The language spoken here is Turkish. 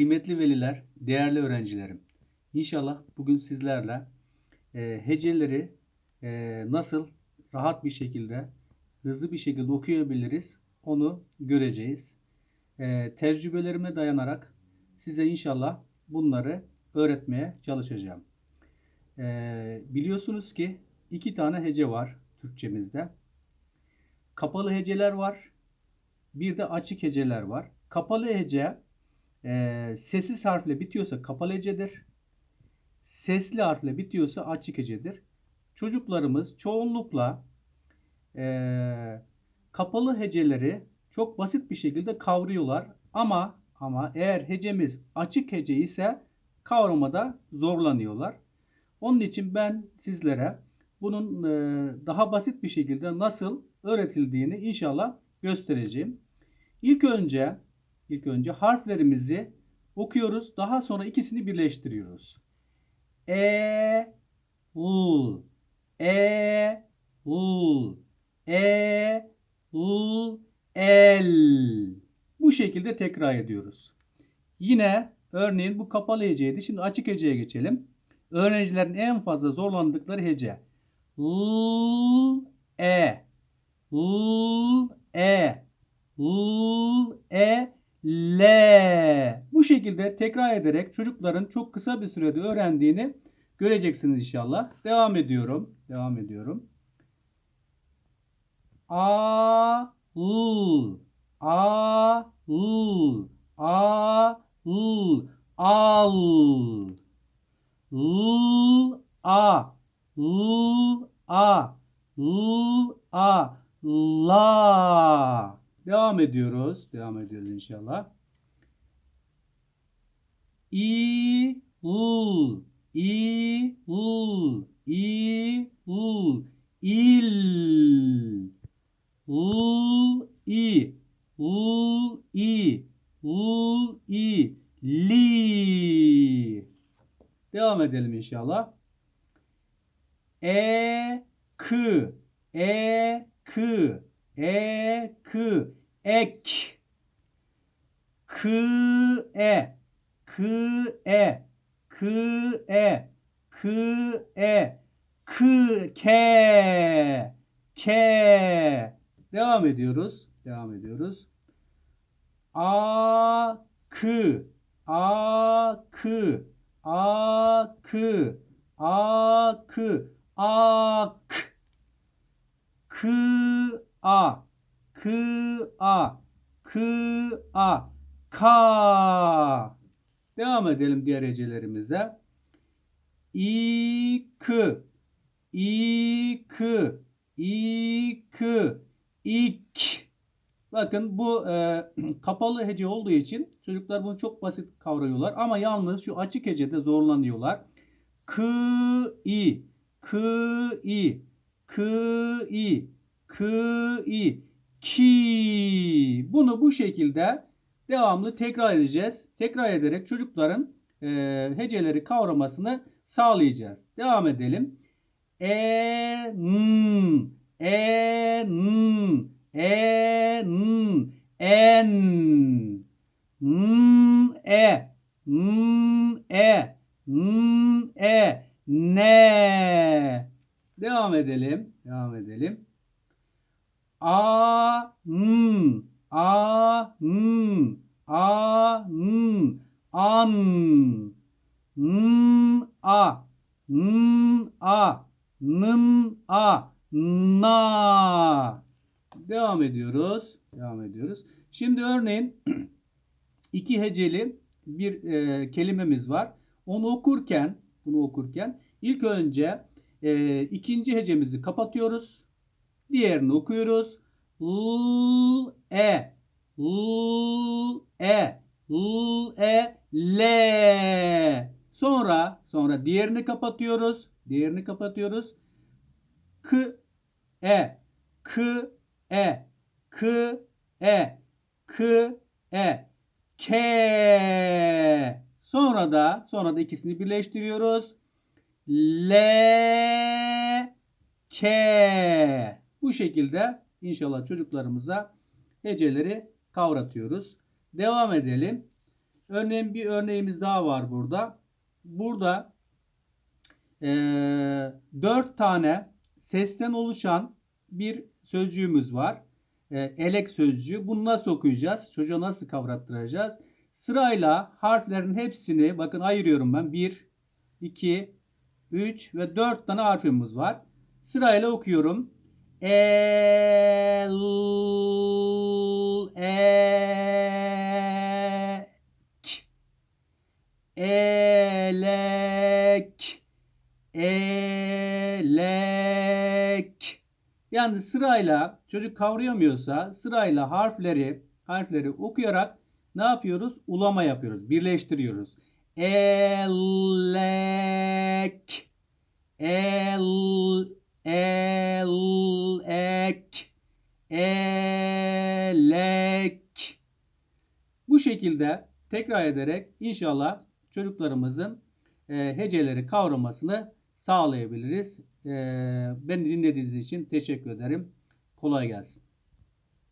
Kıymetli veliler, değerli öğrencilerim. İnşallah bugün sizlerle e, heceleri e, nasıl rahat bir şekilde, hızlı bir şekilde okuyabiliriz onu göreceğiz. E, tecrübelerime dayanarak size inşallah bunları öğretmeye çalışacağım. E, biliyorsunuz ki iki tane hece var Türkçemizde. Kapalı heceler var. Bir de açık heceler var. Kapalı hece e, sessiz harfle bitiyorsa kapalı hecedir. Sesli harfle bitiyorsa açık hecedir. Çocuklarımız çoğunlukla e, kapalı heceleri çok basit bir şekilde kavruyorlar. Ama ama eğer hecemiz açık hece ise kavramada zorlanıyorlar. Onun için ben sizlere bunun e, daha basit bir şekilde nasıl öğretildiğini inşallah göstereceğim. İlk önce ilk önce harflerimizi okuyoruz. Daha sonra ikisini birleştiriyoruz. E l e l e l el bu şekilde tekrar ediyoruz. Yine örneğin bu kapalı heceydi. Şimdi açık heceye geçelim. Öğrencilerin en fazla zorlandıkları hece. L e l e l e L. Bu şekilde tekrar ederek çocukların çok kısa bir sürede öğrendiğini göreceksiniz inşallah. Devam ediyorum. Devam ediyorum. A L A L A L Al L A L A L A La Devam ediyoruz. Devam ediyoruz inşallah. İ l i l i. L il l i. L i. L i li. Devam edelim inşallah. E k e k e k ek. K e. K e. K e. K e. K ke ke devam ediyoruz devam ediyoruz. A k. A k. A k. A k. A k. K a k a k a ka devam edelim diğer hecelerimize. İ k i k i k ik Bakın bu e, kapalı hece olduğu için çocuklar bunu çok basit kavruyorlar ama yalnız şu açık hecede zorlanıyorlar. K i k i k i k i ki bunu bu şekilde devamlı tekrar edeceğiz. Tekrar ederek çocukların e, heceleri kavramasını sağlayacağız. Devam edelim. E n e n e n en n e n e n e ne Devam edelim. Devam edelim. A n a n a n an n a n a n a na Devam ediyoruz. Devam ediyoruz. Şimdi örneğin iki heceli bir e, kelimemiz var. Onu okurken, bunu okurken ilk önce e, ikinci hecemizi kapatıyoruz. Diğerini okuyoruz. L e. L e. L e. L. Sonra sonra diğerini kapatıyoruz. Diğerini kapatıyoruz. K e. K e. K e. K e. K. Sonra da sonra da ikisini birleştiriyoruz. L K Bu şekilde inşallah çocuklarımıza heceleri kavratıyoruz. Devam edelim. Örneğin bir örneğimiz daha var burada. Burada e, 4 tane sesten oluşan bir sözcüğümüz var. E, elek sözcüğü. Bunu nasıl okuyacağız? Çocuğa nasıl kavrattıracağız? Sırayla harflerin hepsini bakın ayırıyorum ben. 1, 2, 3 ve 4 tane harfimiz var. Sırayla okuyorum. El, ek, elek, elek. Yani sırayla çocuk kavrayamıyorsa sırayla harfleri harfleri okuyarak ne yapıyoruz? Ulama yapıyoruz. Birleştiriyoruz. Elek, el, elek. Bu şekilde tekrar ederek inşallah çocuklarımızın e, heceleri kavramasını sağlayabiliriz. E, beni dinlediğiniz için teşekkür ederim. Kolay gelsin.